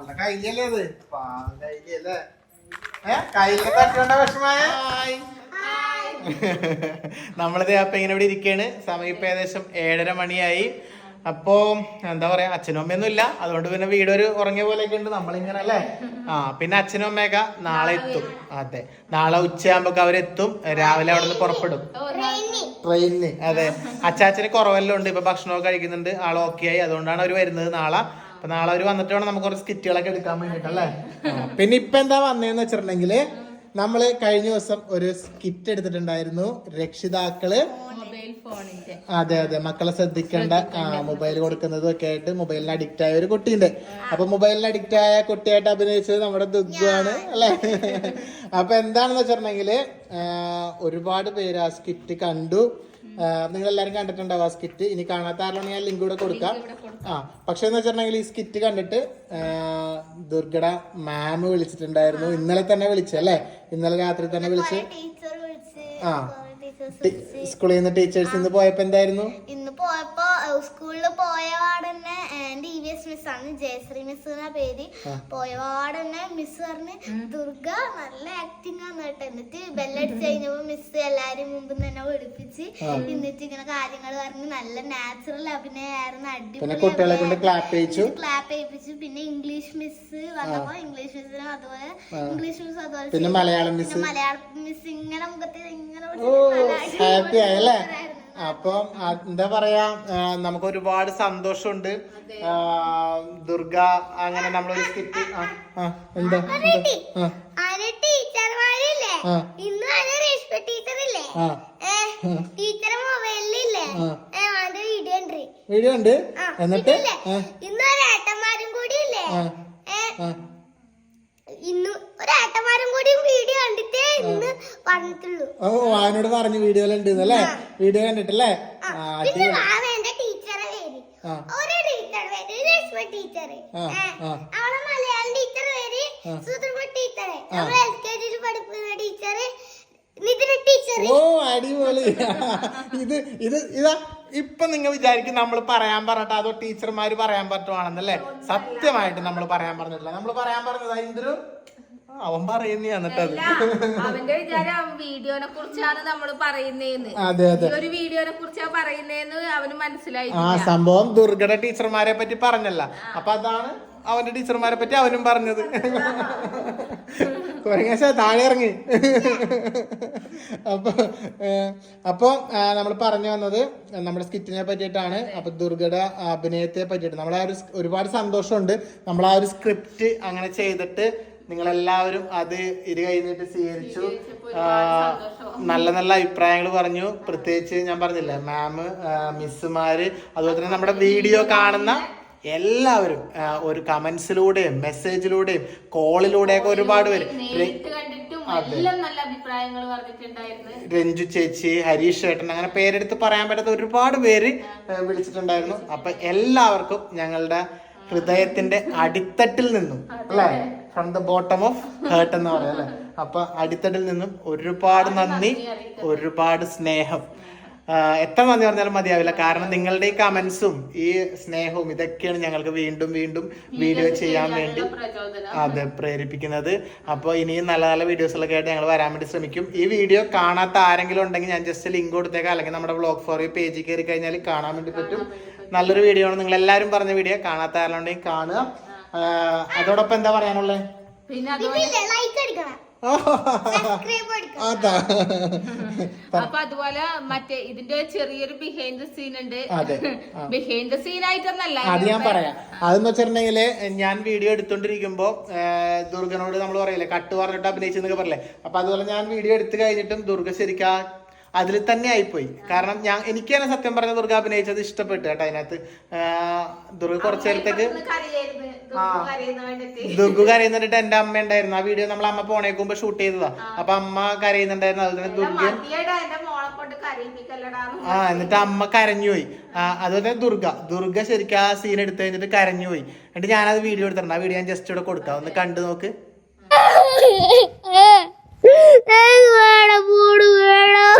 അവളുടെ കയ്യിലല്ലേ അത് പാവം കയ്യിലല്ലേ? ഏ കയ്യിലെ തട്ടിയോണ്ട വിഷമായ നമ്മളിത് അപ്പൊ ഇങ്ങനെ ഇവിടെ ഇരിക്കയാണ്. സമയം ഇപ്പൊ ഏകദേശം ഏഴര മണിയായി. അപ്പോ എന്താ പറയാ അച്ഛനും അമ്മയൊന്നും ഇല്ല. അതുകൊണ്ട് പിന്നെ വീട് ഒരു ഉറങ്ങിയ പോലെയൊക്കെ ഉണ്ട്. നമ്മളിങ്ങനെ അല്ലേ? ആ പിന്നെ അച്ഛനും അമ്മയൊക്കെ നാളെ എത്തും. അതെ. നാളെ ഉച്ചയാകുമ്പോ അവരെത്തും. രാവിലെ അവിടെ നിന്ന് പുറപ്പെടും. ട്രെയിനിന്. അതെ. അച്ചാച്ചന് കുറവെല്ലാം ഉണ്ട്. ഇപ്പൊ ഭക്ഷണമൊക്കെ കഴിക്കുന്നുണ്ട്. ആൾ ഓക്കെ ആയി. അതുകൊണ്ടാണ് അവർ വരുന്നത് നാളെ. അപ്പൊ നാളെ അവർ വന്നിട്ട് വേണം നമുക്ക് കുറച്ച് സ്കിറ്റുകളൊക്കെ എടുക്കാൻ വേണ്ടിട്ടല്ലേ പിന്നെ ഇപ്പൊ എന്താ വന്നേന്ന് വെച്ചിട്ടുണ്ടെങ്കിൽ നമ്മൾ കഴിഞ്ഞ ദിവസം ഒരു സ്കിറ്റ് എടുത്തിട്ടുണ്ടായിരുന്നു രക്ഷിതാക്കൾ. അതെ അതെ. മക്കളെ ശ്രദ്ധിക്കേണ്ട ആ മൊബൈൽ കൊടുക്കുന്നതും ഒക്കെ ആയിട്ട് മൊബൈലിന് അഡിക്റ്റ് ആയ ഒരു കുട്ടിയുണ്ട്. അപ്പൊ മൊബൈലിന് അഡിക്റ്റ് ആയ കുട്ടിയായിട്ട് അഭിനയിച്ചത് നമ്മുടെ ദുഗ്ഗാണ് അല്ലെ? അപ്പൊ എന്താണെന്ന് വെച്ചിട്ടുണ്ടെങ്കിൽ ഒരുപാട് പേര് ആ സ്കിറ്റ് കണ്ടു. നിങ്ങൾ എല്ലാരും കണ്ടിട്ടുണ്ടാവും ആ സ്കിറ്റ് ഇനി കാണാത്ത ആരാണ് ഞാൻ ലിങ്ക് കൂടെ കൊടുക്കാം. ആ പക്ഷെ എന്ന് വെച്ചിട്ടുണ്ടെങ്കിൽ ഈ സ്കിറ്റ് കണ്ടിട്ട് ദുർഗട മാം വിളിച്ചിട്ടുണ്ടായിരുന്നു. ഇന്നലെ തന്നെ വിളിച്ചു അല്ലേ? ഇന്നലെ രാത്രി തന്നെ വിളിച്ച്. ആ. സ്കൂളിൽ നിന്ന് ടീച്ചേഴ്സ് ഇന്ന് പോയപ്പോ എന്തായിരുന്നു? ഇന്ന് പോയപ്പോ സ്കൂളിൽ പോയ മിസ് ആണ്. ജയശ്രീ മിസ് എന്ന പേര്. പോയപാട് തന്നെ മിസ് പറഞ്ഞ് ദുർഗ നല്ല ആക്ടിങ് ആണ് കേട്ടോ. എന്നിട്ട് ബെല്ലടിച്ച് കഴിഞ്ഞപ്പോ മിസ് എല്ലാരും മുമ്പ് തന്നെ പഠിപ്പിച്ച് എന്നിട്ട് ഇങ്ങനെ കാര്യങ്ങൾ പറഞ്ഞ് നല്ല നാച്ചുറൽ അഭിനയമായിരുന്നു അടിപൊളി ക്ലാപ്പ് ചെയ്യിപ്പിച്ചു. പിന്നെ ഇംഗ്ലീഷ് മിസ് വന്നപ്പോ ഇംഗ്ലീഷ് മിസ്സിനും അതുപോലെ ഇംഗ്ലീഷ് മിസ് അതുപോലെ പിന്നെ മലയാളം മിസ് മലയാളം മിസ് ഇങ്ങനെ മുഖത്ത് ഇങ്ങനെ ഹാപ്പി ആയല്ലേ. അപ്പം എന്താ പറയാ നമുക്ക് ഒരുപാട് സന്തോഷമുണ്ട്. ദുർഗ അങ്ങനെ നമ്മളൊരു സ്കിറ്റ് എന്താ വീഡിയോ ഉണ്ട് എന്നിട്ട്? ഇന്നൊരു ഏട്ടന്മാരും കൂടി ഇല്ലേ ആ, ഏ ആ. ഇന്ന് ഒരു ഏട്ടന്മാരും കൂടി വീഡിയോ കണ്ടിട്ടേ ഇന്ന് ഓ അവനോട് പറഞ്ഞു വീഡിയോയിലുണ്ട് അല്ലേ? വീഡിയോ കണ്ടിട്ടല്ലേ? ആ. പിന്നെ അടിപൊളി. വാവ എന്റെ ടീച്ചറെ പേര് ആ. ഒരു ടീച്ചർ പേര് രേഷ്മ ടീച്ചർ ആ, ആ. അവളെ മലയാളം ടീച്ചർ പേര് സുധർമ്മ ടീച്ചർ നമ്മൾ എൽ കെ ജിയിൽ പഠിക്കുന്ന ടീച്ചർ നിതിന ടീച്ചർ ഓ അടിപൊളി. ഇത് ഇത് ഇതാ ഇപ്പൊ നിങ്ങൾ വിചാരിക്കും നമ്മൾ പറയാൻ പറഞ്ഞിട്ട് അതോ ടീച്ചർമാര് പറയാൻ പറ്റുവാണെന്നല്ലേ? സത്യമായിട്ട് നമ്മൾ പറയാൻ പറഞ്ഞിട്ടില്ല. നമ്മൾ പറയാൻ പറഞ്ഞത് എന്തൊരു അവൻ പറയുന്ന എന്നിട്ടത് അവന്റെ വിചാരം വീഡിയോനെ കുറിച്ചാണ് നമ്മൾ പറയുന്നേന്ന്. അതെ അതെ. ഒരു വീഡിയോനെ കുറിച്ചാ പറയുന്നേന്ന് അവന് മനസ്സിലായി ആ സംഭവം ദുർഘട ടീച്ചർമാരെ പറ്റി പറഞ്ഞല്ല. അപ്പൊ അതാണ് അവന്റെ ടീച്ചർമാരെ പറ്റി അവനും പറഞ്ഞത്. കുരങ്ങാശ താഴെ ഇറങ്ങി. അപ്പൊ അപ്പോൾ അപ്പൊ നമ്മൾ പറഞ്ഞു വന്നത് നമ്മുടെ സ്കിറ്റിനെ പറ്റിയിട്ടാണ്. അപ്പൊ ദുർഗയുടെ അഭിനയത്തെ പറ്റിയിട്ട്. നമ്മളെ ആ ഒരു ഒരുപാട് സന്തോഷമുണ്ട്. നമ്മൾ ആ ഒരു സ്ക്രിപ്റ്റ് അങ്ങനെ ചെയ്തിട്ട് നിങ്ങളെല്ലാവരും അത് ഇരു കഴിഞ്ഞിട്ട് സ്വീകരിച്ചു. നല്ല നല്ല അഭിപ്രായങ്ങൾ പറഞ്ഞു. പ്രത്യേകിച്ച് ഞാൻ പറഞ്ഞില്ലേ മാം മിസ്സുമാര് അതുപോലെ തന്നെ നമ്മുടെ വീഡിയോ കാണുന്ന എല്ലാവരും ഒരു കമന്റ്സിലൂടെയും മെസ്സേജിലൂടെയും കോളിലൂടെയൊക്കെ ഒരുപാട് പേര്. രഞ്ജു ചേച്ചി ഹരീഷ് ചേട്ടൻ അങ്ങനെ പേരെടുത്ത് പറയാൻ പറ്റാത്ത ഒരുപാട് പേര് വിളിച്ചിട്ടുണ്ടായിരുന്നു. അപ്പൊ എല്ലാവർക്കും ഞങ്ങളുടെ ഹൃദയത്തിന്റെ അടിത്തട്ടിൽ നിന്നും അല്ലെ? From the bottom of heart എന്ന് പറയാം അല്ലെ? അപ്പൊ അടിത്തട്ടിൽ നിന്നും ഒരുപാട് നന്ദി ഒരുപാട് സ്നേഹം. എത്ര നന്ദി പറഞ്ഞാലും മതിയാവില്ല. കാരണം നിങ്ങളുടെ ഈ കമന്റ്സും ഈ സ്നേഹവും ഇതൊക്കെയാണ് ഞങ്ങൾക്ക് വീണ്ടും വീണ്ടും വീഡിയോ ചെയ്യാൻ വേണ്ടി അതെ പ്രേരിപ്പിക്കുന്നത്. അപ്പോൾ ഇനിയും നല്ല നല്ല വീഡിയോസിലൊക്കെ ആയിട്ട് ഞങ്ങൾ വരാൻ വേണ്ടി ശ്രമിക്കും. ഈ വീഡിയോ കാണാത്ത ആരെങ്കിലും ഉണ്ടെങ്കിൽ ഞാൻ ജസ്റ്റ് ലിങ്ക് കൊടുത്തേക്കാം. അല്ലെങ്കിൽ നമ്മുടെ ബ്ലോഗ് ഫോർ ഈ പേജിൽ കയറി കഴിഞ്ഞാൽ കാണാൻ വേണ്ടി പറ്റും. നല്ലൊരു വീഡിയോ ആണ്. നിങ്ങൾ എല്ലാവരും പറഞ്ഞ വീഡിയോ കാണാത്ത ആരെങ്കിലും ഉണ്ടെങ്കിൽ കാണുക. അതോടൊപ്പം എന്താ പറയാനുള്ളത് പിന്നെ അതുപോലെ ലൈക്ക് അടിക്കണം. സബ്സ്ക്രൈബ് അടിക്കണം. അതാ. അപ്പൊ അതുപോലെ മറ്റേ ഇതിന്റെ ചെറിയൊരു ബിഹൈൻഡ് സീൻ ഉണ്ട്. അതെ ബിഹൈൻഡ് സീൻ ആയിട്ടൊന്നല്ല അത് ഞാൻ പറയാം. അതെന്ന് വെച്ചിട്ടുണ്ടെങ്കിൽ ഞാൻ വീഡിയോ എടുത്തോണ്ടിരിക്കുമ്പോ ദുർഗനോട് നമ്മൾ പറയില്ലേ കട്ട് പറഞ്ഞിട്ട് അഭിനയിച്ചെന്നൊക്കെ പറയില്ലേ. അപ്പൊ അതുപോലെ ഞാൻ വീഡിയോ എടുത്തു കഴിഞ്ഞിട്ടും ദുർഗ ശരിക്കും ആ അതിൽ തന്നെ ആയിപ്പോയി. കാരണം ഞാൻ എനിക്ക് തന്നെ സത്യം പറഞ്ഞ ദുർഗ അഭിനയിച്ചത് ഇഷ്ടപ്പെട്ടു കേട്ടോ അതിനകത്ത്. ദുർഗ കുറച്ചു നേരത്തേക്ക് ആ. ദുർഗ കരയുന്നുണ്ടിട്ട് എന്റെ അമ്മ ഉണ്ടായിരുന്നു. ആ വീഡിയോ നമ്മൾ അമ്മ പോണേക്കുമ്പോ ഷൂട്ട് ചെയ്തതാ. അപ്പൊ അമ്മ കരയുന്നുണ്ടായിരുന്നു. അതുപോലെ തന്നെ ദുർഗ ആ എന്നിട്ട് അമ്മ കരഞ്ഞുപോയി. ആ, അതുപോലെ ദുർഗ. ദുർഗ ശരിക്കും ആ സീൻ എടുത്തു കഴിഞ്ഞിട്ട് കരഞ്ഞുപോയി. എന്നിട്ട് ഞാനത് വീഡിയോ എടുത്തിട്ടുണ്ട്. ആ വീഡിയോ ഞാൻ ജസ്റ്റ് ഇവിടെ കൊടുക്കാം. ഒന്ന് കണ്ടു നോക്ക് വേണം മൂട് വേണം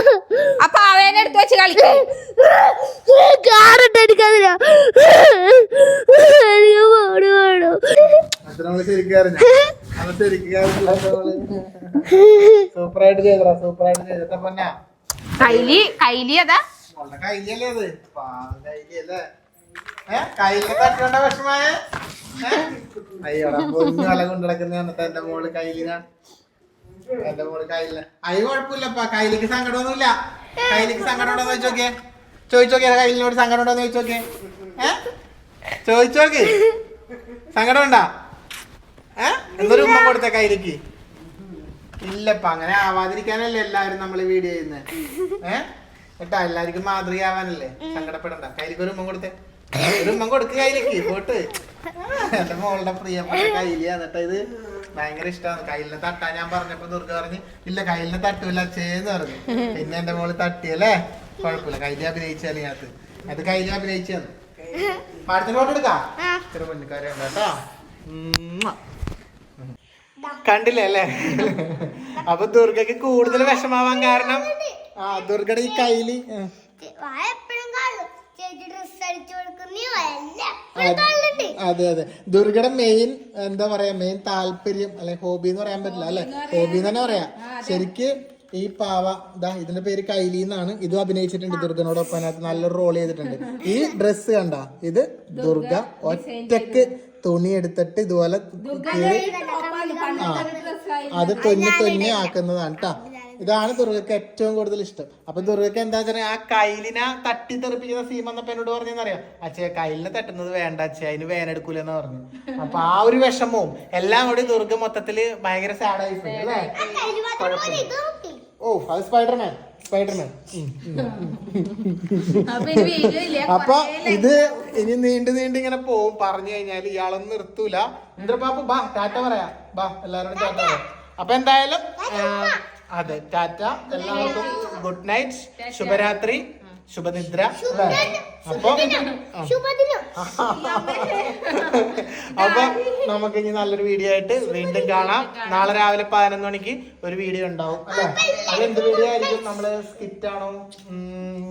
അപ്പൊ അവനെ എടുത്ത് വെച്ച് കളിക്കും. കാറിട്ട് എനിക്ക് വേണം. സൂപ്പറായിട്ട് ചെയ്തടാ സൂപ്പറായിട്ട് ചെയ്തിട്ട പൊന്നാ. കൈലി കൈലി അതാ? മോളുടെ കയ്യിലല്ലേ അത്? പാവം കൈലിയല്ലേ? ഏ കയ്യിൽ തട്ടിയോണ്ട വിഷമായ അയ്യോടാ പൊന്നു വല കൊണ്ട് നടക്കുന്ന എന്നിട്ട് എന്റെ മോൾ കയ്യിലിനാ എന്റെ മോൾ കയ്യില അയ്യ കുഴപ്പമില്ലപ്പാ കയ്യിലേക്ക് സങ്കടമൊന്നുമില്ല. കയ്യിലേക്ക് സങ്കടം ഉണ്ടോന്ന് ചോദിച്ചോക്കെ ചോദിച്ചോക്കെ കയ്യിലിനോട് സങ്കടം ഉണ്ടോന്ന് ചോദിച്ചോക്കെ. ഏ? ചോദിച്ചോക്ക്. സങ്കടം ഉണ്ടാ ഏ? എന്തൊരു ഉമ്മ കൊടുത്ത കയ്യിലേക്ക്? ഇല്ലപ്പ അങ്ങനെ ആവാതിരിക്കാനല്ലേ എല്ലാവരും നമ്മൾ വീഡിയോ ചെയ്യുന്നത് ഏ? കേട്ടാ എല്ലാവർക്കും മാതൃകയാവാനല്ലേ? സങ്കടപ്പെടണ്ട. കയ്യിലേക്ക് ഒരു ഉമ്മ കൊടുത്തേ. ഒരു ഉമ്മ കൊടുക്ക് കയ്യിലേക്ക്. പോട്ട്. എന്റെ മോളുടെ പ്രിയപ്പെട്ട കയ്യിലാന്നിട്ടത് ഇത്. ഭയങ്കര ഇഷ്ടമാണ് കയ്യിലെ തട്ടാ ഞാൻ പറഞ്ഞപ്പോ ദുർഗ പറഞ്ഞു ഇല്ല കയ്യിലെ തട്ടൂല ചേന്ന് പറഞ്ഞു. പിന്നെ എന്റെ മോൾ തട്ടിയല്ലേ? കുഴപ്പമില്ല. കയ്യിലെ അഭിനയിച്ചാൽ ഞാത്ത് അത് കയ്യിലെ അഭിനയിച്ചാണ്. പാടത്തിന് ആ. ഇത്ര പൊന്നിക്കാരുണ്ട് കേട്ടോ. കണ്ടില്ലേ അല്ലേ? അപ്പൊ ദുർഗക്ക് കൂടുതൽ വിഷമാവാൻ കാരണം? ആ ദുർഗയുടെ ഈ കയ്യിൽ എപ്പോഴും ഡ്രസ് അടിച്ചു അതെ അതെ. ദുർഗയുടെ മെയിൻ എന്താ പറയാ മെയിൻ താല്പര്യം അല്ലെ ഹോബി എന്ന് പറയാൻ പറ്റില്ല അല്ലെ? ഹോബി എന്ന് തന്നെ പറയാ. ശരിക്ക് ഈ പാവ ഇതാ ഇതിന്റെ പേര് കൈലി എന്നാണ്. ഇതും അഭിനയിച്ചിട്ടുണ്ട് ദുർഗനോടൊപ്പം അതിനകത്ത് നല്ലൊരു റോൾ ചെയ്തിട്ടുണ്ട്. ഈ ഡ്രസ്സ് കണ്ട ഇത് ദുർഗ ഒറ്റയ്ക്ക് തുണി എടുത്തിട്ട് ഇതുപോലെ ആ. അത് തൊന്നി തൊന്നി ആക്കുന്നതാണ് കേട്ടോ ഇതാണ് ദുർഗക്ക് ഏറ്റവും കൂടുതൽ ഇഷ്ടം. അപ്പൊ ദുർഗക്ക് എന്താ വെച്ചാൽ ആ കൈലിനെ തട്ടി തെറിപ്പിക്കുന്ന സീമ എന്നപ്പോ എന്നോട് പറഞ്ഞെന്നറിയാം? അച്ഛ കൈലിനെ തട്ടുന്നത് വേണ്ട അച്ഛ അതിന് വേനെടുക്കൂലെന്ന് പറഞ്ഞു. അപ്പൊ ആ ഒരു വിഷമവും എല്ലാം കൂടി ദുർഗ മൊത്തത്തിൽ ഭയങ്കര സാഡായി പോയി അല്ലേ? ഓ അത് സ്പൈഡർമാൻ സ്പൈഡർമാൻ. അപ്പൊ ഇത് ഇനി നീണ്ടു നീണ്ടു ഇങ്ങനെ പോവും. പറഞ്ഞു കഴിഞ്ഞാൽ ഇയാളൊന്നും നിർത്തൂല. ഇന്ദ്രപാപ്പു ബാ ടാറ്റ പറയാ. ബാ എല്ലാരോടും ടാറ്റ പറയാം. അപ്പൊ എന്തായാലും അതെ ടാറ്റ. എല്ലാവർക്കും ഗുഡ് നൈറ്റ്. ശുഭരാത്രി. ശുഭനിദ്ര. അപ്പൊ ശുഭദിനം. അപ്പൊ നമുക്ക് ഇനി നല്ലൊരു വീഡിയോ ആയിട്ട് വീണ്ടും കാണാം. നാളെ രാവിലെ പതിനൊന്ന് മണിക്ക് ഒരു വീഡിയോ ഉണ്ടാവും. അല്ലെ? അത് എന്ത് വീഡിയോ ആയിരിക്കും? നമ്മൾ സ്കിറ്റ് ആണോ?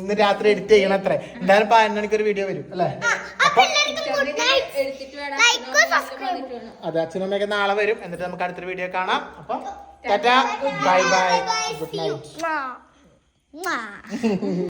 ഇന്ന് രാത്രി എഡിറ്റ് ചെയ്യണം അത്ര എന്തായാലും പതിനൊന്ന് മണിക്ക് ഒരു വീഡിയോ വരും. അല്ലെ? അതെ അച്ഛനമ്മയൊക്കെ നാളെ വരും. എന്നിട്ട് നമുക്ക് അടുത്തൊരു വീഡിയോ കാണാം. അപ്പൊ tata bye bye good night Mwah. Mwah.